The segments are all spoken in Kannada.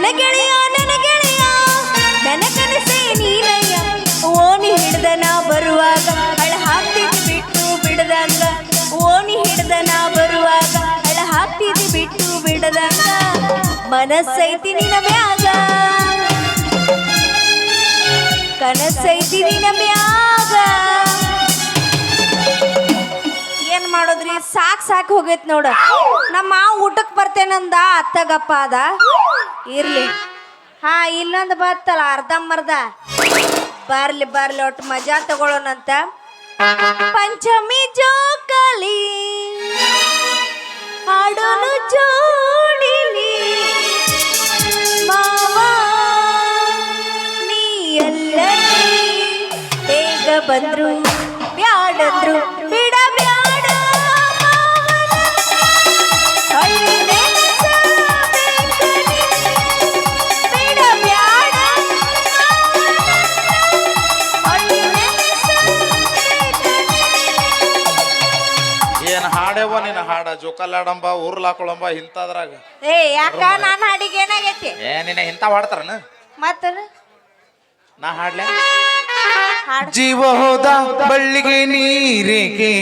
ನನ್ನ ಗೆಳೆಯ ನನ್ನ ಗೆಳೆಯ ನನ್ನ ಕನಸೇ ನೀನಯ್ಯ ಓಣಿ ಹಿಡ್ದ ನಾ ಬರುವಾಗ ಅಳ ಹಾಕ್ತಿದ್ದು ಬಿಟ್ಟು ಬಿಡದಂಗ. ಓನಿ ಹಿಡ್ದ ನಾ ಬರುವಾಗ ಅಳ ಹಾಕ್ತಿದ್ದು ಬಿಟ್ಟು ಬಿಡದಂಗ. ಮನಸ್ಸೈತಿ ನಿನ ಮ್ಯಾಗ. ಕನಸೈತಿ ನಿನ ಮ್ಯಾಗ. ಸಾಕ್ ಹೋಗೈತ್ ನೋಡ. ನಮ್ಮ ಮಾವ ಊಟಕ್ ಬರ್ತೇನಂದ? ಅತ್ತಗಪ್ಪ ಅದ. ಇರ್ಲಿ. ಹಾ, ಇಲ್ಲೊಂದು ಬತ್ತಲ್ಲ, ಅರ್ಧಂಬರ್ಧ. ಬರ್ಲಿ ಬರ್ಲಿ, ಒಟ್ಟು ಮಜಾ ತಗೊಳ್ಳೋಣಂತ ಪಂಚಮಿ ಜೋಕಲಿ. ಹಾಡೋನು ಜೋಡಿಲಿ. ಮಾವ, ನೀ ಎಲ್ಲ ಬಂದ್ರು, ಬ್ಯಾಡಂದ್ರು. ಏನ್ ಹಾಡೇವ ನಿನ್ನ ಹಾಡ ಜೋಕಾಲಾಡಂಬ ಊರ್ಲಾಕೊಳಂಬ ಇಂಥದ್ರಾಗ. ಏ ಯಾಕ ನಾನು ಹಾಡಿಗೆ ಏನಾಗೈತಿ? ಏ ನಿನ್ನ ಇಂತ ಹಾಡ್ತಾರನ? ಮತ್ತ ನಾ ಹಾಡ್ಲೆ? ಹಾಡ್. ಜೀವ ಹೋದ ಬಳ್ಳಿಗೆ ನೀರಿಗೆ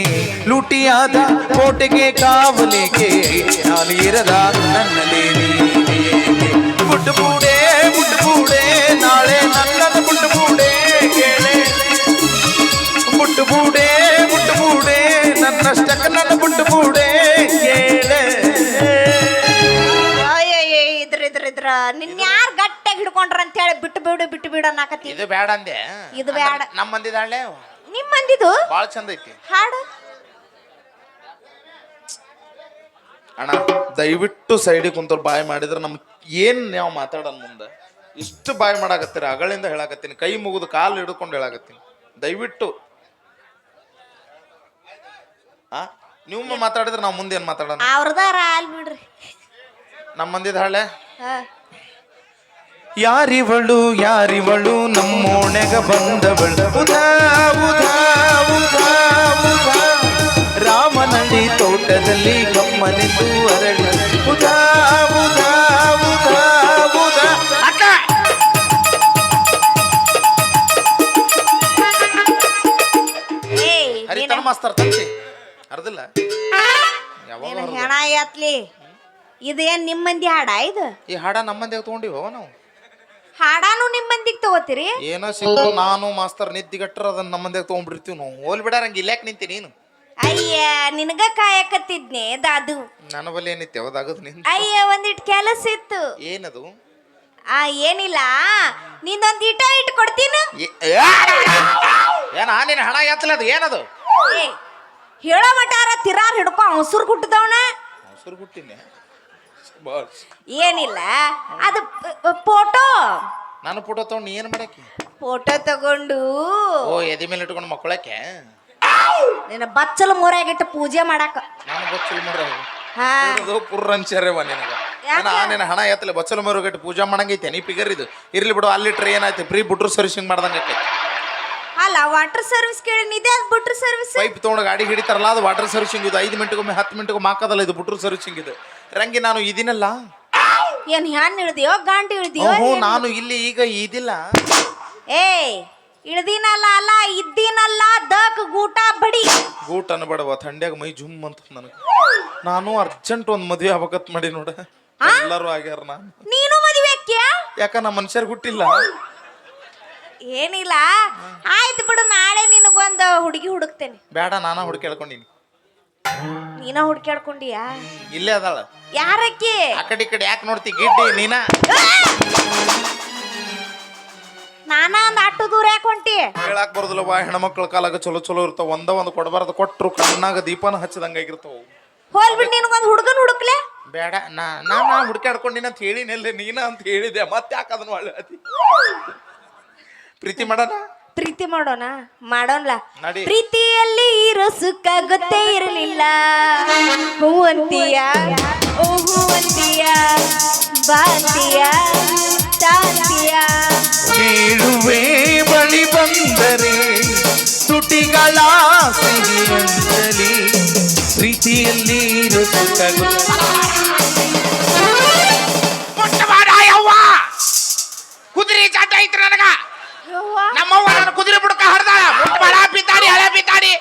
ಲೂಟಿಯಾದ ಕೋಟೆಗೆ ಕಾವಲಿಗೆ ನಾನು ಇರದ ನನ್ನಲ್ಲಿ ಬುಟ್ಟು ಬೂಡೆ ಬುಟ್ಟು ಬೂಡೆ ನಾಳೆ ನನ್ನನ್ನು ಬುಟ್ಟು ಬೂಡೆ ಕೇಳೆ. ಬುಟ್ಟು ಬೂಡೆ ಬುಟ್ಟು ಬೂಡೆ ನನ್ನಷ್ಟಕ್ಕ ನನ್ನ ಬಿಟ್ಟು ಬೂಡೆ ಅಯ್ಯಯ್ಯ ಇದ್ರ ಇದ್ರ ಇದ್ರ. ನಿನ್ ಯಾರ್ ಗಟ್ಟಿಯಾಗಿ ಹಿಡ್ಕೊಂಡ್ರ ಅಂತ ಹೇಳಿ ಬಿಟ್ಟು ಬಿಡು ಬಿಟ್ಟು ಬಿಡು ಅನ್ನಕತ್ತಿ. ಇದು ಬೇಡ ಅಂದೆ. ಇದು ಬೇಡ ನಮ್ಮ ಬಂದಿದ್ದಾಳೆ ನಿಮ್ಮ ನಿಮ್ ಮಂದಿದು? ಭಾಳ ಚಂದ ಐತಿ. ಹಾಡು? ಅಣ್ಣ ದಯವಿಟ್ಟು ಸೈಡಿಗೆ ಕುಂತವ್ರು ಬಾಯಿ ಮಾಡಿದ್ರೆ ನಮ್ ಏನ್ ನಾವು ಮಾತಾಡೋಣ ಮುಂದೆ? ಇಷ್ಟು ಬಾಯಿ ಮಾಡಾಕತ್ತೀರ? ಅಗಳಿಂದ ಹೇಳಾಕತ್ತೀನಿ. ಕೈ ಮುಗಿದು ಕಾಲು ಹಿಡ್ಕೊಂಡು ಹೇಳಾಕತ್ತೀನಿ. ದಯವಿಟ್ಟು ಆ? ನೀವು ಮಾತಾಡಿದ್ರೆ ನಾವು ಮುಂದೆ ಏನು ಮಾತಾಡೋಣ? ಅವ್ರದಾರ ಅಲ್ ಬಿಡ್ರಿ ನಮ್ಮ ಮಂದಿದ ಹಳೆ? ಹಾ. ಯಾರಿವಳು ಯಾರಿವಳು ನಮ್ಮೋಣೆಗ ಬಂದವಳು. ಉಧಾ ರಾಮನಳ್ಳಿ ತೋಟದಲ್ಲಿ ಗಮ್ಮನೆಂದು ನೀನು ಇದೇನ್ ನಿಮ್ಮ ಇದು ಏನ್ ನಿಮ್ ಮಂದಿ ಹಾಡ ಇದು? ಈ ಹಾಡ ನಮ್ಮ ಮಂದಿಗೆ ತೊಗೊಂಡಿವೋ ನಾವು? ಹಾಡಾನು ನಿಮ್ ಮಂದಿಗ್ ತಗೋತೀರಿ? ಏನೋ ಸಿಕ್ಕು ನಾನು ಮಾಸ್ತರ್ ನಿದ್ದಿಗಟ್ಟರ ಅದನ್ನ ನಮ್ಮ ಮಂದಿಗೆ ತಗೊಂಡ್ಬಿಡ್ತೀವಿ ನಾವು. ಹೋಲ್ ಬಿಡಾರಂಗೆ ಇಲ್ಯಾಕ್ ನಿಂತಿ ನೀನು? ಅಯ್ಯ ನಿನಗ ಕಾಯಕತ್ತಿದ್ನೆ ದಾದು. ನನ್ನ ಬಲ್ಲಿ ಏನಿತ್ತು? ಯಾವ್ದಾಗದು ನಿನ್ ಅಯ್ಯ ಒಂದಿಟ್ ಕೆಲಸ ಇತ್ತು. ಏನದು? ಆ ಏನಿಲ್ಲ. ನಿಂದೊಂದ್ ಇಟ ಇಟ್ ಕೊಡ್ತೀನಿ ಏ- ಏನ ನಿನ್ನ ಹಣ ಎತ್ತಲದು ಏನದು? ಏ ಹೇಳೋ ಮಟಾರ ತಿರಾರ್ ಹಿಡ್ಕೊ ಹಸುರು ಕುಟ್ಟದವನ ಮೊಸರು ಗುಟ್ಟಿನಿ ಏನಿಲ್ಲ ಅದು ಫೋಟೋ. ನಾನು ಫೋಟೋ ತಗೊಂಡು ಏನು ಮಾಡಕ್ಕೆ? ಫೋಟೋ ತಗೊಂಡು. ಓ ಎದೆ ಮೇಲೆ ಇಟ್ಕೊಂಡು ಮಕ್ಕಳಕ್ಕೆ? ನಿನ್ನ ಬಚ್ಚಲು ಮೂರಾಗಿಟ್ಟು ಪೂಜೆ ಮಾಡಾಕ. ನಾನು ಬಚ್ಚಲು ಮರ. ಹಾ. ಪುರ್ರಂಚರ್ಯವ ನಿನಗ. ನಿನ್ನ ಹಣ ಎತ್ತಲೆ ಬಚ್ಚಲು ಮೂರಾಗಿಟ್ಟು ಪೂಜೆ ಮಾಡಂಗೈತೆ ನೀ ಪಿಗರ್ ಇದು. ಇರ್ಲಿ ಬಿಡು ಅಲ್ಲಿಟ್ರೆ ಏನಾಯ್ತು? ಫ್ರೀ ಬುಟ್ರು ಸರ್ವಿಸಿಂಗ್ ಮಾಡ್ದಂಗೆ ಅಲ್ಲ ವಾಟರ್ ಸರ್ವಿಸ್ ಕೇಳಿ ಅದು ಬಿಟ್ರು ಸರ್ವಿಸ್ ಪೈಪ್ ತೊಗೊಂಡು ಗಾಡಿ ಹಿಡಿತಾರಲ್ಲ ಅದು ವಾಟರ್ ಸರ್ವಿಸಿಂಗ್ ಇದು. ಐದು ಮಿನಿಟ್ಗೊಮ್ಮೆ ಹತ್ತು ಮಿನಿಟ್ಗೊಮ್ಮೆ ಹಾಕೋದಲ್ಲ ಇದು ಬುಟ್ರು ಸರ್ವಿಸಿಂಗ್ ಇದು. ರಂಗಿ ನಾನು ಇದಿನಲ್ಲ. ಏನ್ ಹ್ಯಾನ್ ಇಳ್ದಿಯೋ ಗಾಂಡಿ ಇಳ್ದಿಯೋ ಹ್ಞೂ? ನಾನು ಇಲ್ಲಿ ಈಗ ಇದಿಲ್ಲ. ಏಯ್ ಇಳ್ದಿನಲ್ಲ ಅಲ್ಲ ಇದ್ದೀನಲ್ಲ ದಕ್ ಗೂಟ ಬಡಿ. ಗೂಟ್ ಅನ್ಬೇಡವ ಥಂಡ್ಯಾಗ ಮೈ ಜುಮ್ ಅಂತ ನನಗೆ. ನಾನು ಅರ್ಜೆಂಟ್ ಒಂದು ಮದುವೆ ಆಗ್ಬೇಕತ್ ಮಾಡಿ ನೋಡ. ಎಲ್ಲರೂ ಆಗ್ಯಾರ ನಾನು. ನೀನು ಮದುವೆ ಯಾಕ ನಮ್ಮ ಮನುಷ್ಯರ್ ಹುಟ್ಟಿಲ್ಲ? ಏನಿಲ್ಲ. ಆಯ್ತು ಬಿಡು ನಾಳೆ ನಿನಗೊಂದು ಹುಡುಗಿ ಹುಡುಕ್ತೇನೆ. ಬೇಡ ನಾನ ಹೇಳ್ಕೊಂಡಿನಿ. ನೀನ ಹುಡ್ಕ್ಯಾಡ್ಕೊಂಡಿಯಾ ಇಲ್ಲೇ ಅದಾಳ. ಯಾರಕ್ಕೆ? ಆಕಡೆ ಕಡೆ ಈ ಕಡೆ ಯಾಕೆ ನೋಡ್ತಿ ಗಿಡ್ಡಿ ನೀನ? ನಾನ ಒಂದ್ ಅಟ್ಟು ದೂರ ಯಾಕೆ ಹೊಂಟಿ? ಹೇಳಕ್ ಬರೋದಿಲ್ಲವ ಹೆಣ್ಮಕ್ಳ ಕಾಲಾಗ ಚಲೋ ಚಲೋ ಇರ್ತಾವ. ಒಂದ ಒಂದು ಕೊಡಬಾರ್ದು ಕೊಟ್ರು ಕಣ್ಣಾಗ ದೀಪನ ಹಚ್ಚದಂಗ ಆಗಿರ್ತಾವ. ಹೋಲ್ ಬಿಟ್ಟು ನಿನಗೊಂದು ಹುಡುಗನ್ ಹುಡುಕ್ಲೆ? ಬೇಡ ನಾ ನಾ ನಾ ಹುಡುಕ್ಯಾಡ್ಕೊಂಡಿನ ಅಂತ ಹೇಳಿನಲ್ಲ ನೀನ ಅಂತ ಹೇಳಿದೆ ಮತ್ತೆ ಯಾಕೆ ಅದನ್ನ ಒಳ್ಳೆ ಪ್ರೀತಿ ಮಾಡೋಣ? ಪ್ರೀತಿ ಮಾಡೋಣ? ಮಾಡೋಣ ನಡಿ. ಪ್ರೀತಿಯಲ್ಲಿ ಇರೋ ಸುಖ ಗೊತ್ತೇ ಇರಲಿಲ್ಲ. ಹೂವಂತಿಯ? ಓ ಹೂ ಬಾಂತಿಯ ತಾಂತಿಯ? ಕೇಳುವೆ ಬಳಿ ಬಂದರೆ ತುಟಿಗಳ ಸಿಹಿಯಂಜಲಿ ಪ್ರೀತಿಯಲ್ಲಿ ನಮ್ಮವ್ವ? ನನ್ನ ಕುದುರೆ ಬುಡಕ ಹರಿದಾಳ ಬಳ ಬಿದ್ದಾರಿ ಹಳೆ ಬಿದ್ದಾರಿ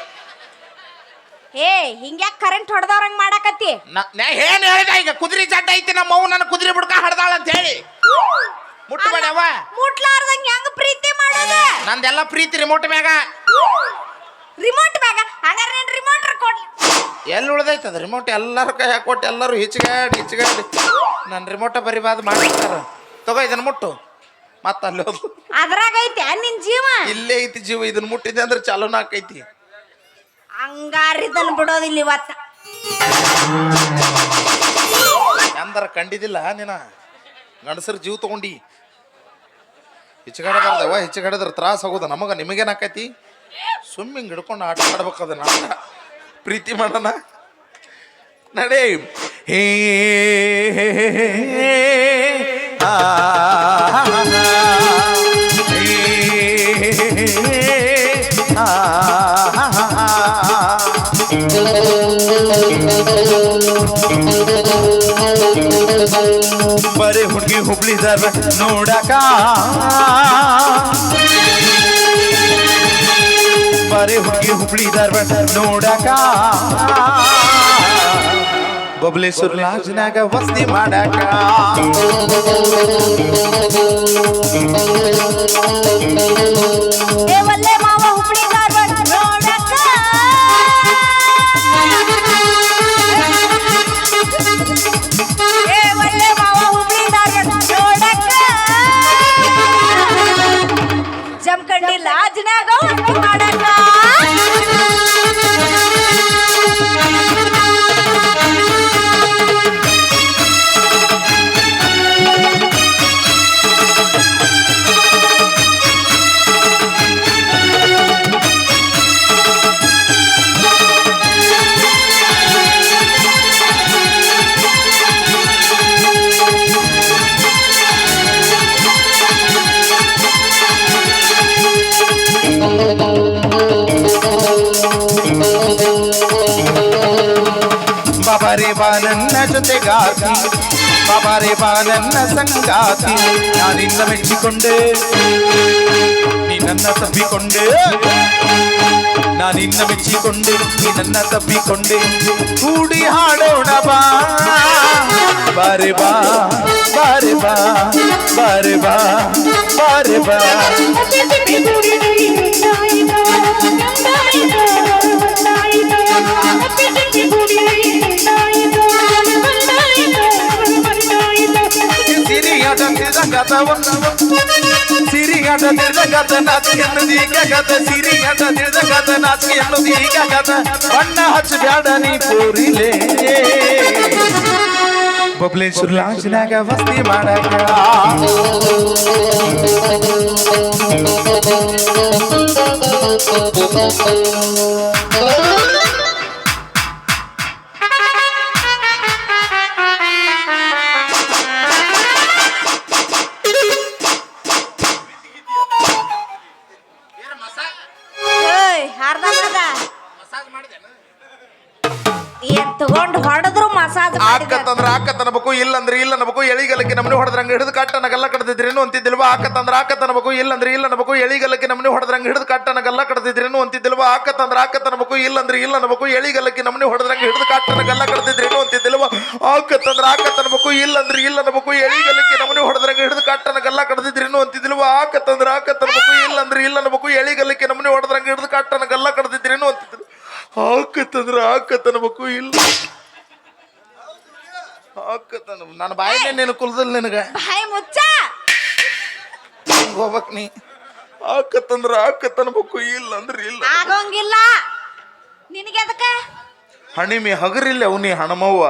ಏ ಹಿಂಗ್ಯಾಕ್ ಕರೆಂಟ್ ಹೊಡೆದವ್ರಂಗ್ ಮಾಡಾಕತ್ತಿ? ನಾ ಏನ್ ಹೇಳಿದ? ಈಗ ಕುದುರೆ ಜಡ್ಡ ಐತಿ ನಮ್ಮವ್ವ ನನ್ನ ಕುದುರೆ ಬುಡಕ ಹರಿದಾಳ ಅಂತ ಹೇಳಿ. ಮುಟ್ಟಬೇಡವ ಮುಟ್ಲಾರ್ದಂಗ್ ಹೆಂಗ್ ಪ್ರೀತಿ ಮಾಡೋದು? ನಂದೆಲ್ಲ ಪ್ರೀತಿ ರಿಮೋಟ್ ಮ್ಯಾಗ. ರಿಮೋಟ್ ಮ್ಯಾಗ? ಹಂಗಾರೆ ನಾನು ರಿಮೋಟ್ ಕೊಡ್ಲಿ ಎಲ್ಲಿ ಉಳ್ದೈತೆ ಅದು ರಿಮೋಟ್ ಎಲ್ಲರೂ ಕೈ ಹಾಕೊಟ್ಟು ಎಲ್ಲರೂ ಹಿಚ್ಗಾಡಿ ಹಿಚ್ಗಾಡಿ. ನನ್ನ ರಿಮೋಟ ಬರಿಬಾರ್ದು ಮಾಡ್ತಾರೆ ತಗೋ ಇದನ್ನು ಮುಟ್ಟು. ಮತ್ತ ಅಲ್ಲಿ ಅದ್ರಾಗ ಐತೆ ನಿನ್ ಜೀವ ಇಲ್ಲೇ ಐತಿ ಜೀವ ಇದನ್ನ ಮುಟ್ಟಿದೆ ಅಂದ್ರೆ ಚಾಲೂನ ಆಕೈತಿ ಹಂಗಾರಿದನ್ ಬಿಡೋದಿಲ್ಲ ಇವತ್ತ ಅಂದ್ರೆ ಕಂಡಿದಿಲ್ಲ ನೀನ ಗಂಡಸರ ಜೀವ ತಗೊಂಡಿ ಹಿಚ್ಗಾಡಬಾರ್ದವ ಹಿಚ್ಗಾಡಿದ್ರೆ ತ್ರಾಸ ಆಗೋದ ನಮಗ ನಿಮಗೇನು ಆಕೈತಿ ಸ್ವಿಮ್ಮಿಂಗ್ ಹಿಡ್ಕೊಂಡು ಆಟ ಆಡ್ಬೇಕದ ಅದನ್ನ ಪ್ರೀತಿ ಮಾಡೋಣ ನಡೆ ಹೇ ಆ, ಹುಬ್ಳಿದಾರ ನೋಡಕ. ಬರೇ ಹುಡುಗಿ ಹುಬ್ಳಿದರ ನೋಡಕ. ಬಬ್ಲೇಶ್ವರ ಲಾಜ್ನಾಗ ವಸ್ತಿ ಮಾಡಕ. ಲಾಜ್ನಾಗ ಜೊತೆಗಾತಿ ಬಾಬಾರೆ ಬಾ, ನನ್ನ ಸಂಗಾತಿ. ನಾನಿಂದ ಮೆಚ್ಚಿಕೊಂಡೆ. ನೀ ನನ್ನ ತಬ್ಬಿಕೊಂಡೆ. ನಾನಿನ್ನ ಮೆಚ್ಚಿಕೊಂಡೆ ನೀ ನನ್ನ ತಬ್ಬಿಕೊಂಡೆ. ಕೂಡಿ ಹಾಡೋಣ ಬಾ, ಬಾರೆ ಬಾ ಬಾರೆ ಬಾ ಬಾರೆ ಬಾ. ಬಾರೆ ಬಾ. ಸಿರಿಯಾಟ ತಿರ್ದಂಗಾತ ಸಿರಿಯಾಟ ತಿರ್ದಂಗಾತ ನಾಚಿಕೆ ಅನ್ನೋದು ಈಗಾಗತ ಸಿರಿಯಾಟ ತಿರ್ದಂಗಾತ ನಾಚಿಕೆ ಅನ್ನೋದು ಈಗಾಗತ ಬಣ್ಣ ಹಚ್ಚಬ್ಯಾಡ ನೀ ಕೋರಿಲೆ ಬಬ್ಲೇಶ್ವರ ಲಾಂಚ್ನಾಗ ವಸ್ತಿ ಮಾಡಕ. ಏಯ್ ಕಡ್ದಿದ್ರೇನು ಅಂತಿದ್ದಿಲ್ವಾ? ಆಕತ್ತಂದ್ರ ಆಕತ್ ಅನ್ಬೇಕು ಇಲ್ಲ ಅಂದ್ರೆ ಇಲ್ಲ ಅನ್ಬೇಕು ಎಳಿಗಲ್ಲಕ್ಕೆ ನಮ್ಮನೆ ಹೊಡೆದ್ರಂಗ ಹಿಡಿದು ಕಟ್ಟನ ಗಲ್ಲ ಕಡ್ದಿದ್ರೇನು ಅಂತಿದ್ದಿಲ್ವಾ? ಆಕತ್ತಂದ್ರ ಆಕತ್ ಅನ್ಬೇಕು ಇಲ್ಲ ಅಂದ್ರೆ ಇಲ್ಲ ಅನ್ಬೇಕು ಎಳಿಗಲ್ಲಕ್ಕೆ ನಮ್ಮನೆ ಹೊಡೆದ್ರಂಗ ಹಿಡಿದು ಕಟ್ಟನ ಗಲ್ಲ ಕಡ್ದಿದ್ರೇನು ಅಂತಿದ್ದಿಲ್ವಾ? ಆಕತ್ತಂದ್ರ ಆಕತ್ ಅನ್ಬೇಕು ಇಲ್ಲ ಅಂದ್ರೆ ಇಲ್ಲ ಅನ್ಬೇಕು ಎಳಿಗಲ್ಲಕ್ಕೆ ನಮ್ಮನೆ ಹೊಡೆದ್ರಂಗ ಹಿಡಿದು ಕಟ್ಟನ ಗಲ್ಲ ಕಡ್ದಿದ್ರೇನು ಅಂತಿದ್ದಿಲ್ವಾ? ಆಕತ್ತಂದ್ರ ಆಕತ್ ಅನ್ಬೇಕು ಇಲ್ಲ ಅಂದ್ರೆ ಇಲ್ಲ ಅನ್ಬೇಕು ಎಳಿಗಲ್ಲಕ್ಕೆ ನಮ್ಮನೆ ಹೊಡೆದ್ರಂಗ ಹಿಡಿದು ಕಟ್ಟನ ಗಲ್ಲ ಕಡ್ದಿದ್ರೇನು ಅಂತಿದ್ದಿಲ್ಲ ಆಕತ್ತಂದ್ರ ಆಕತ್ ಅನ್ಬೇಕು ಇಲ್ಲ. ನನ್ನ ಬಾಯಿ ನೀನು ಕುಲ್ದಲ್ ನಿನಗ. ಬಾಯಿ ಮುಚ್ಚ! ಹೋಗ್ಬೇಕ್ ನೀ. ಆಕತ್ತಂದ್ರ ಆಕತ್ ಅನ್ಬೇಕು ಇಲ್ಲ ಅಂದ್ರೆ ಇಲ್ಲ. ಆಗಂಗಿಲ್ಲ. ನಿನಗೆ ಅದಕ್ಕ ಹಣಿಮೆ ಹಗರಿಲ್ಲ ಅವನಿ ಹಣಮವ್ವ.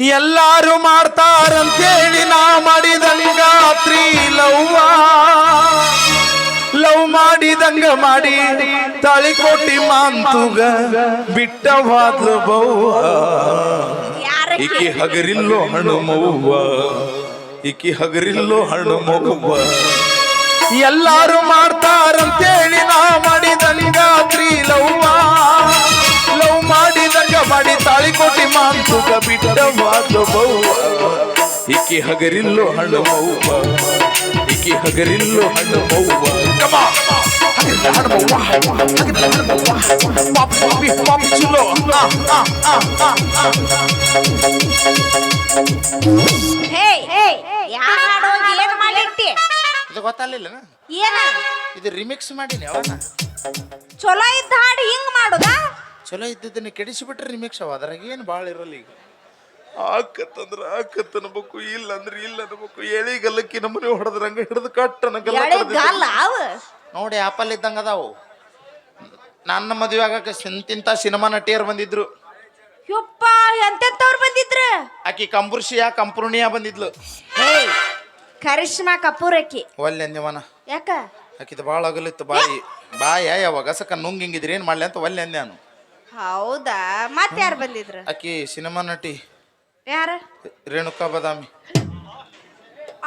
ಎಲ್ಲಾರು ಮಾಡ್ತಾರಂತೇಳಿ ನಾ ಮಾಡಿದಂಗಾತ್ರಿ ಲವ್ವ. ಲವ್ ಮಾಡಿದಂಗ ಮಾಡಿ ತಾಳಿ ಕೊಟ್ಟಿ ಮಾಂತುಗ ಬಿಟ್ಟವಾದ್ಲು ಬವ್ವ. ಯಾರ ಈಕಿ ಹಗರಿಲ್ಲೋ ಹಣಮವ್ವ. ಈಕಿ ಹಗರಿಲ್ಲೋ ಹಣ್ಣು ಮಗುವ ಎಲ್ಲಾರು ಮಾಡ್ತಾರಂತೇಳಿ ನಾ ಮಾಡಿದ ನಿಗಾತ್ರಿ ಲವ್ ಮಾಡಿದಂಗ ಮಾಡಿ ತಾಳಿ ಕೊಟ್ಟಿ ಮಾಂತುಗ ಬಿಟ್ಟವಾದ್ಲು ಬವ್ವ. ಈಕಿ ಹಗರಿಲ್ಲೋ ಹಣ್ಣು ಮೌವ ಈಕಿ ಹಗರಿಲ್ಲೋ ಹಣ್ಣು ಮೌವ ಕಮ. ಹೇ ಹಣ್ಣು ಮೌವ ಹಗರಿಲ್ಲ ಹಣ್ಣು ಮೌವ ಪಾಪ್ ಪಾಪಿ ಪಾಪ್ ಚಲೋ ಆ, ಆ, ಆ, ಆ, ಆ. ಹೇ ಯಾ ಹಾಡು ಹೋಗಿ ಏನ್ ಮಾಡಿಟ್ಟಿ? ಇದು ಗೊತ್ತಲ್ಲಿಲ್ಲ ಏನ? ಇದು ರಿಮಿಕ್ಸ್ ಮಾಡೀನಿ ಅವನ ಚಲೋ ಇದ್ದ ಹಾಡು ಹಿಂಗ್ ಮಾಡುದಾ? ಚಲೋ ಇದ್ದಿದ್ದನ್ನ ಕೆಡಿಸಿಬಿಟ್ರೆ ರಿಮಿಕ್ಸ್ ಅವ ಅದ್ರಾಗ ಏನು ಭಾಳ ಇರಲಿ ಈಗ. ಆಕತ್ತಂದ್ರ ಆಕತ್ ಅನ್ಬೇಕು ಇಲ್ಲ ಅಂದ್ರೆ ಇಲ್ಲ ಅನ್ಬೇಕು ಎಳಿಗಲ್ಲಕ್ಕಿ ನಮ್ಮನೆ ಹೊಡೆದ್ರಂಗ ಹಿಡಿದು ಕಟ್ಟ ಎಳೆ ಗಾಲ ಅವ? ನೋಡಿ ಆಪಲ್ ಇದ್ದಂಗ ಅದಾವು. ನನ್ನ ಮದುವೆ ಆಗಕ ಸಿಂತಿಂತ ಸಿನಿಮಾ ನಟಿಯರು ಬಂದಿದ್ರು. ಯಪ್ಪ ಎಂತೆಂತವ್ರು ಬಂದಿದ್ರು? ಆಕಿ ಕಂಪುರ್ಷಿಯ ಕಂಪುರ್ಣಿಯಾ ಬಂದಿದ್ಲು. ಕರಿಷ್ಮಾ ಕಪೂರ್ ಅಕ್ಕಿ. ಒಲ್ಲೆ ಅಂದ್ಯವನ ಯಾಕ? ಆಕಿದ ಭಾಳ ಅಗಲಿತ್ತು ಬಾಯಿ. ಬಾಯ ಯಾವಾಗ ಸಕ ನುಂಗ್ ಹಿಂಗಿದ್ರಿ ಏನು ಮಾಡ್ಲಿ ಅಂತ ಒಲ್ಲೆ ಅಂದೆ ನಾನು ಹೌದಾ? ಮತ್ತೆ ಯಾರು ಬಂದಿದ್ರು? ಆಕಿ ಸಿನಿಮಾ ನಟಿ. ಯಾರ? ರೇಣುಕಾ ಬದಾಮಿ.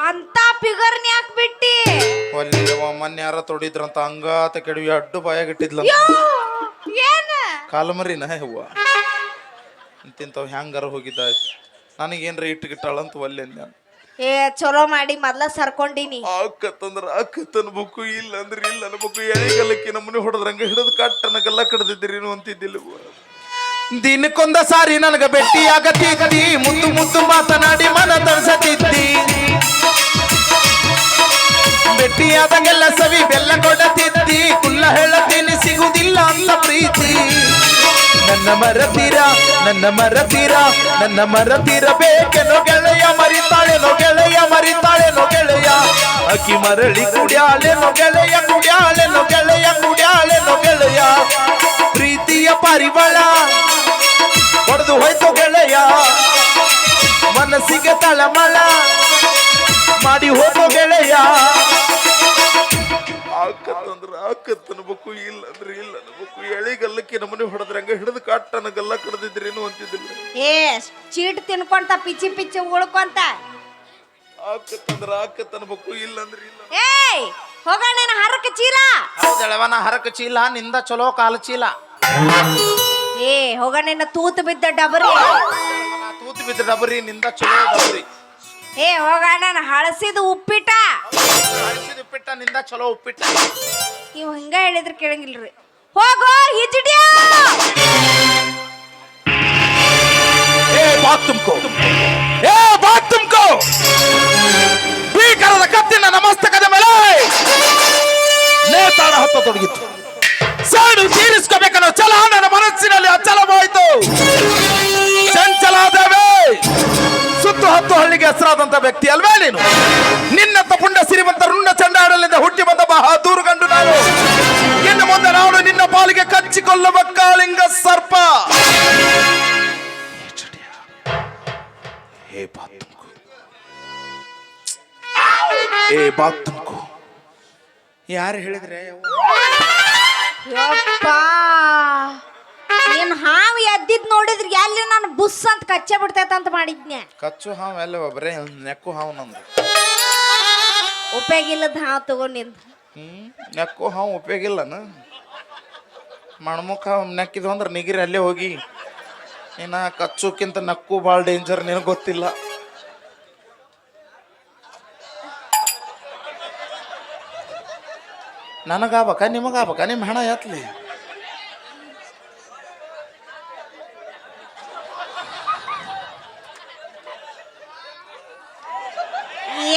ಅಂತ ಫಿಗರ್ನ ಯಾಕೆ ಬಿಟ್ಟಿ ಒಲ್ಲೆ ಯವ್ವ ಮೊನ್ನೆ ಯಾರ ತೊಡಿದ್ರಂತ ಹಂಗಾತ ಕೆಡವಿ ಅಡ್ಡು ಬಾಯಾಗಿಟ್ಟಿದ್ಲ ಯೋ, ಏನ? ಕಾಲಮರಿನ ಹೂವ ಇಂತಿಂತವ್ ಹ್ಯಾಂಗಾರ ಹೋಗಿದ್ದಾಯ್ತು. ನನಗೇನ್ರ ಇಟ್ಟು ಗಿಟ್ಟಾಳಂತ ಒಲ್ಲೆ ಅಂದೆ ನಾನು ಏ, ಚಲೋ ಮಾಡಿ ಮೊದ್ಲ ಸರ್ಕೊಂಡಿನಿ. ಆಕತ್ತಂದ್ರ ಆಕತ್ ಅನ್ಬೇಕು ಇಲ್ಲ ಅಂದ್ರೆ ಇಲ್ಲ ಅನ್ಬೇಕು ಎಳೆಗಲ್ಲಕ್ಕೆ ನಮ್ಮನೆ ಹೊಡೆದ್ರಂಗ ಹಿಡಿದು ಕಟ್ಟನಗೆಲ್ಲ ಕಡ್ದಿದ್ದೀರಿ ಅಂತಿದ್ದಿಲ್ಲ. ದಿನಕ್ಕೊಂದ ಸಾರಿ ನನಗ ಕದಿ ಮುದ್ದು ಮುದ್ದು ಮಾತನಾಡಿ ಮನ ತರಿಸತಿದ್ದಿ. ಭೇಟಿಯಾದಂಗೆಲ್ಲ ಸವಿ ಬೆಲ್ಲ ಕೊಡತಿದ್ದಿ, ಕುಲ್ಲ ಹೇಳತೀನಿ ಸಿಗುದಿಲ್ಲ ಅಂತ ಪ್ರೀತಿ. ನನ್ನ ಮರತೀರ? ನನ್ನ ಮರತೀರ? ನನ್ನ ಮರತೀರ ಬೇಕೆನೋ ಗೆಳೆಯ ಮರಿತಾಳೆನೋ ಗೆಳೆಯ ಮರಿತಾಳೆನೋ ಗೆಳೆಯ. ಅಕ್ಕಿ ಮರಳಿ ಕುಡ್ಯಾಳೆನೋ ಗೆಳೆಯ ಕುಡ್ಯಾಳೆನೋ ಗೆಳೆಯ ಕುಡ್ಯಾಳೆನೋ ಗೆಳೆಯ. ಪ್ರೀತಿಯ ಪರಿಮಳ ಹೊಡೆದು ಹೋಯ್ತು ಗೆಳೆಯ. ಮನಸ್ಸಿಗೆ ತಳಮಳ ಮಾಡಿ ಹೋಗೋ ಗೆಳೆಯ. ಆಕತ್ತಂದ್ರ ಆಕತ್ ಅನ್ಬೇಕು ಇಲ್ಲ ಅಂದ್ರೆ ಇಲ್ಲ ಅನ್ಬೇಕು. ಎಳೆಗಲ್ಲಕ್ಕೆ ನಮ್ಮನೆ ಹೊಡೆದ್ರಂಗ ಹಿಡಿದು ಕಟ್ಟನಗೆಲ್ಲ ಕಡ್ದಿದ್ರೇನು ಅಂತಿದ್ದಿಲ್ಲ. ಏ ಚೀಟ್ ತಿನ್ಕೊಂತ ಪಿಚಿ ಪಿಚ್ಚಿ ಉಳ್ಕೊಂತ. ಆಕತ್ತಂದ್ರ ಆಕತ್ ಅನ್ಬೇಕು ಇಲ್ಲ ಅಂದ್ರೆ ಇಲ್ಲ. ಏಯ್ ಹೋಗೋಣ ಹರಕ ಚೀಲ. ಹೌದಳವನ ಹರಕ ಚೀಲ ನಿಂದ ಚಲೋ ಕಾಲ ಚೀಲ. ಏ ಹೋಗೋಣ ತೂತು ಬಿದ್ದ ಡಬರಿ. ತೂತು ಬಿದ್ದ ಡಬರಿ ನಿಂದ ಚಲೋ ಡಬರಿ. ಏ ಹೋಗೋಣ ಹಳಸಿದ ಉಪ್ಪಿಟ್ಟ. ಉಪ್ಪಿಟ್ಟ ನಿಂದ ಚಲೋ ಉಪ್ಪಿಟ್ಟ. ಇವ್ ಹಿಂಗ ಹೇಳಿದ್ರೆ ಕೇಳಂಗಿಲ್ರಿ. ಹೋಗೋ ಹಿಜ್ಡಿಯ! ಏ ಬಾತ್ ತುಮ್ಕೋ. ಏ ಬಾತ್ ತುಮ್ಕೋ. ಭೀಕರದ ಕತ್ತಿನ ನಮಸ್ತಕದ ಮೇಲೆ ನೇತಾಡ ಹತ್ತತೊಡಗಿತ್ತು ಸಾಡು ತೀರಿಸ್ಕೋಬೇಕನ್ನೋ ಚಲ ನನ್ನ ಮನಸ್ಸಿನಲ್ಲಿ ಅಚಲವಾಯಿತು ಚಂಚಲಾದೇವೆ. ಹತ್ತು ಹತ್ತು ಹಳ್ಳಿಗೆ ಹೆಸರಾದಂತ ವ್ಯಕ್ತಿ ಅಲ್ವೇ ನೀನು? ನಿನ್ನ ತಪುಂಡ ಸಿರಿವಂತ ರುಣ್ಣ ಚಂಡಾಡಲಿಂದ ಹುಟ್ಟಿ ಬಂದ ಬಹದೂರು ಗಂಡು ನಾನು. ನಿನ್ನ ಮುಂದೆ ನಾನು ನಿನ್ನ ಪಾಲಿಗೆ ಕಚ್ಚಿಕೊಳ್ಳುವ ಕಾಳಿಂಗ ಸರ್ಪ. ಏ ಬಾತ್ ಏ ಬಾತ್ ಯಾರು ಹೇಳಿದ್ರೆ? ಯಪ್ಪಾ. ನೀನ್ ಹಾವು ಎದ್ದಿದ್ ನೋಡಿದ್ರೆ ಎಲ್ಲಿ ನಾನು ಬುಸ್ ಅಂತ ಕಚ್ಚೆ ಬಿಡ್ತೈತ ಅಂತ ಮಾಡಿದ್ನೆ. ಕಚ್ಚು ಹಾವು ಎಲ್ಲ ಒಬ್ಬರೇ ನೆಕ್ಕು ಹಾವು ನಂದು. ಉಪಯೋಗ ಇಲ್ಲದ ಹಾವು ತಗೊಂಡಿಂದ ಹ್ಮ್ ನೆಕ್ಕು ಹಾವು ಉಪಯೋಗ ಇಲ್ಲನ ಮಣ್ಮುಖ ನೆಕ್ಕಿದ್ವು ಅಂದ್ರೆ ನಿಗಿರಿ ಅಲ್ಲೇ ಹೋಗಿ. ಇನ್ನ ಕಚ್ಚುಕ್ಕಿಂತ ನಕ್ಕು ಭಾಳ ಡೇಂಜರ್ ನಿನಗೆ ಗೊತ್ತಿಲ್ಲ. ನನಗಾಬಕ ನಿಮಗಾಬಕ ನಿಮ್ಮ ಹಣ ಎತ್ಲಿ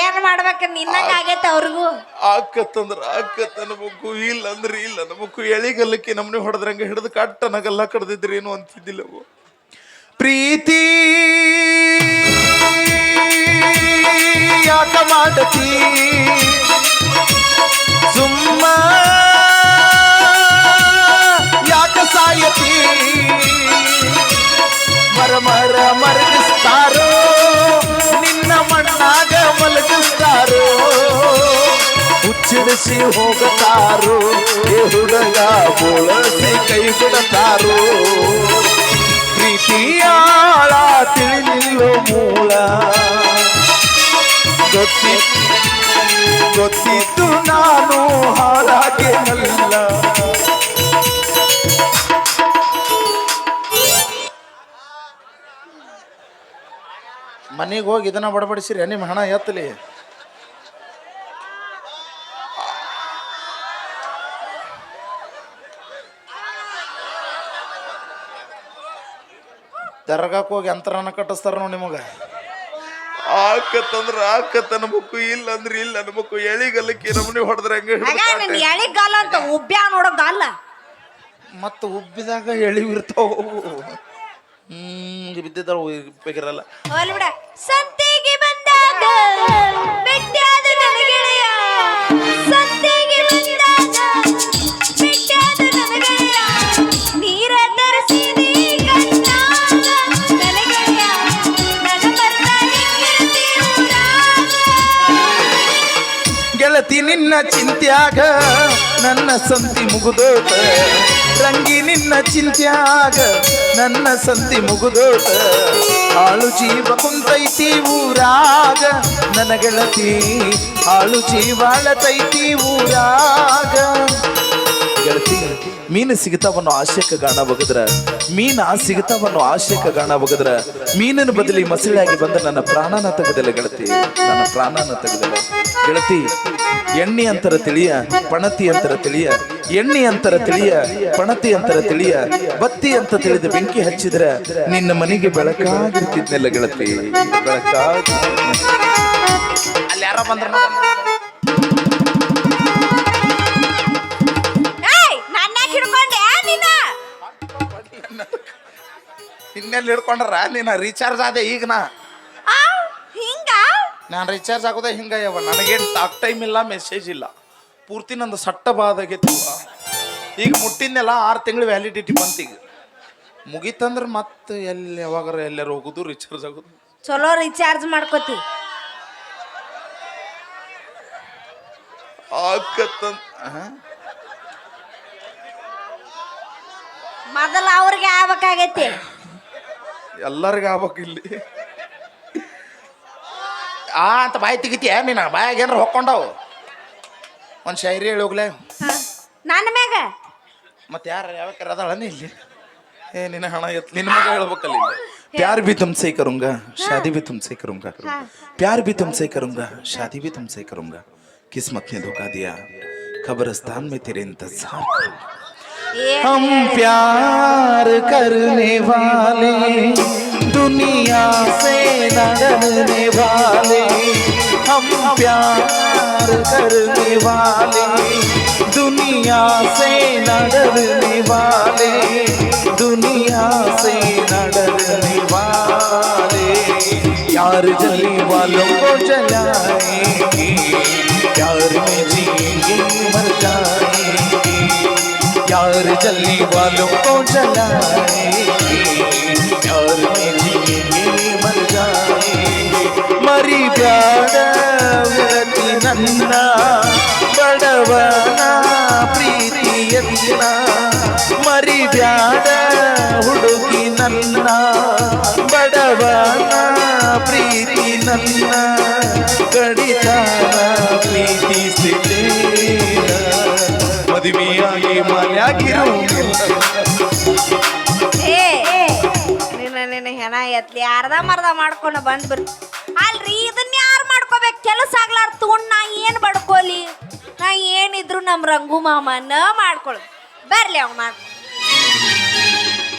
ಏನ್ ಮಾಡ್ಬೇಕ ನಿನ್ನಂಗ ಆಗೈತೆ ಅವ್ರಿಗೂ. ಆಕತ್ತಂದ್ರ ಆಕತ್ ಅನ್ಬೇಕು ಇಲ್ಲ ಅಂದ್ರೆ ಇಲ್ಲ ನಮಗೂ. ಎಳಿಗಲ್ಲಕ್ಕೆ ನಮ್ಮನೆ ಹೊಡೆದ್ರಂಗ ಹಿಡಿದು ಕಟ್ಟನಗಲ್ಲ ಕಡ್ದಿದ್ರಿ ಏನು ಅಂತಿದ್ದಿಲ್ಲವು ಪ್ರೀತಿ ಯಾಕ ಮಾಡತಿ? ಸುಮ್ಮ ಯಾಕ ಸಾಯತಿ? ಮರ ಮರ ಮರಗಿಸ್ತಾರೋ ಹುಚ್ಚಿಡಿಸಿ ಹೋಗತಾರು ಏ ಹುಡುಗ ಬೋಳಸಿ ಕೈ ಬಿಡತಾರು ಪ್ರೀತಿಯಾಳ ತಿಳಿದಿಲ್ಲೋ ಮೂಲ. ಗೊತ್ತಿ ಗೊತ್ತಿತ್ತು ನಾನು ಹಾಳಾಗೇನಲ್ಲ ಮನೆಗೆ ಹೋಗಿ ಇದನ್ನ ಬಡಬಡಿಸಿರಿ, ನಿಮ್ಮ ಹಣ ಎತ್ತಲಿ. ದರ್ಗಾಕ್ ಹೋಗಿ ಅಂತರನ ಕಟ್ಟಿಸ್ತಾರ ನೋಡಿ ನಿಮಗೆ. ಆಕತ್ತಂದ್ರ ಆಕತ್ ಅನ್ಬೇಕು ಇಲ್ಲ ಅಂದ್ರೆ ಇಲ್ಲ ಅನ್ಬೇಕು ಎಳಿಗಲ್ಲಕ್ಕೆ ನಮ್ಮನೆ ಹೊಡೆದ್ರ ಹೆಂಗ ಎಳಿಗಾಲ ಅಂತ ಉಬ್ಬ್ಯಾ ನೋಡೋದಲ್ಲ ಮತ್ತು ಉಬ್ಬಿದಾಗ ಎಳಿವಿರ್ತಾವ ಹ್ಮ್ ಬಿದ್ದಿದ್ದಾವ ಬೇಕಿರಲ್ಲ ಅಲ್ಲಿ ಬಿಡ. ಸಂತೆಗೆ ಬಂದಾಗ ಬೆಟ್ಟಾದ ನನ್ನ ಗೆಳೆಯ. ಸಂತೆಗೆ ಬಂದಾಗ ನಿನ್ನ ಚಿಂತ್ಯಾಗ ನನ್ನ ಸಂತಿ ಮುಗುದೋತ. ರಂಗಿ ನಿನ್ನ ಚಿಂತ್ಯಾಗ ನನ್ನ ಸಂತಿ ಮುಗುದೋತ. ಆಳು ಜೀವ ಕುಂತೈತಿ ಊರಾಗ, ನನ್ನ ಗೆಳತಿ. ಆಳು ಜೀವಾಳತೈತಿ ಊರಾಗ. ಗೆಳತಿ, ಮೀನು ಸಿಗತಾವನ್ನು ಆಶಯಕ್ಕೆ ಗಾಣ ಬಗದ್ರ ಮೀನ ಸಿಗತಾವನ್ನು ಆಶಯಕ್ಕೆ ಗಾಣ ಬಗದ್ರ ಮೀನಿನ ಬದಲಿ ಮಸಳೆಯಾಗಿ ಬಂದ ನನ್ನ ಪ್ರಾಣನ ತೆಗೆದಲ್ಲ ಗೆಳತಿ, ನನ್ನ ಪ್ರಾಣನ ತೆಗೆದಲ್ಲ ಗೆಳತಿ, ಎಣ್ಣೆ ಅಂತರ ತಿಳಿಯ, ಪಣತಿ ಅಂತರ ತಿಳಿಯ, ಎಣ್ಣೆ ಅಂತರ ತಿಳಿಯ, ಪಣತಿ ಅಂತರ ತಿಳಿಯ, ಬತ್ತಿ ಅಂತ ತಿಳಿದ ಬೆಂಕಿ ಹಚ್ಚಿದ್ರ ನಿನ್ನ ಮನೆಗೆ ಬೆಳಕಾಗಿರ್ತಿದ್ನೆಲ್ಲ ಗೆಳತಿ, ಬೆಳಕಾಗಿ. ಅಲ್ಲಿ ಯಾರ ಬಂದ್ರ ಇನ್ನೆಲ್ಲಿ ಹಿಡ್ಕೊಂಡ್ರ ನೀನ ರೀಚಾರ್ಜ್ ಆದೆ ಈಗ ನಾ. ಹಿಂಗ? ನಾನು ರೀಚಾರ್ಜ್ ಆಗೋದೇ ಹಿಂಗಯ್ಯವ ನನಗೇನು ಟಾಕ್ ಟೈಮ್ ಇಲ್ಲ ಮೆಸೇಜ್ ಇಲ್ಲ. ಪೂರ್ತಿ ನಂದು ಸಟ್ಟ ಬಾದಾಗೈತಿ ಈಗ ಮುಟ್ಟಿದ್ನೆಲ್ಲ ಆರು ತಿಂಗಳು ವ್ಯಾಲಿಡಿಟಿ ಬಂತು ಈಗ. ಮುಗೀತಂದ್ರೆ ಮತ್ತೆ ಎಲ್ಲಿ ಯಾವಾಗಾರ ಎಲ್ಲಾರು ಹೋಗುದು ರೀಚಾರ್ಜ್ ಆಗೋದು. ಚಲೋ ರೀಚಾರ್ಜ್ ಮಾಡ್ಕೋತಿ. ಆಕತ್ತಂತ ಮೊದಲ ಅವ್ರಿಗೆ ಆಗ್ಬೇಕಾಗೈತಿ. ಎಲ್ಲರಿಗೂ ಆಗ್ಬೇಕು ಇಲ್ಲಿ ಆ ಅಂತ ಬಾಯಿ ತೆಗಿತೀಯ ನೀನು ಬಾಯಾಗ ಏನಾರ ಹೊಕ್ಕೊಂಡವು ಒಂದು ಶೈರಿ ಹೇಳಿ ಹೋಗ್ಲೇ ಹ. ನನ್ನ ಮ್ಯಾಗ ಮತ್ತೆ ಯಾರು ಯಾವಾಗ ಅದಾಳನ ಇಲ್ಲಿ ಏ ನಿನ್ನ ಹಣ ಎತ್ ನಿನ್ನ ಮಗ ಹೇಳ್ಬೇಕಲ್ಲ ಇಲ್ಲಿ प्यार भी तुमसे करूंगा शादी भी तुमसे करूंगा प्यार भी तुमसे करूंगा शादी भी तुमसे करूंगा किस्मत ने धोखा दिया खबरस्तान में तेरे इंतजार करूंगा ಏ- हम प्यार करने वाले दुनिया से न डरने वाले। हम प्यार करने वाले दुनिया से न डरने वाले दुनिया से न डरने वाले। प्यार जली वालों को जलाएँगे प्यार में जिएँगे मर जाएँगे। प्यार जल्दी वालों को जलाए यार मेरी ये मर जाए। मरी प्यार नन्ना बड़वा ನಿನ್ನ ಹೆಣ ಎತ್ಲಿ ಅರ್ಧ ಮರ್ಧ ಮಾಡ್ಕೊಂಡು ಬಂದ್ ಬಿರ್ ಅಲ್ರಿ ಇದನ್ನ ಯಾರು ಮಾಡ್ಕೋಬೇಕು? ಕೆಲಸ ಆಗ್ಲಾರ ತಗೊಂಡ್ ನಾ ಏನ್ ಬಡ್ಕೋಲಿ? ನಾ ಏನಿದ್ರು ನಮ್ಮ ರಂಗು ಮಾಮನ ಮಾಡ್ಕೊಳ್. ಬರ್ಲಿ ಅವ್ ಮಾಡ್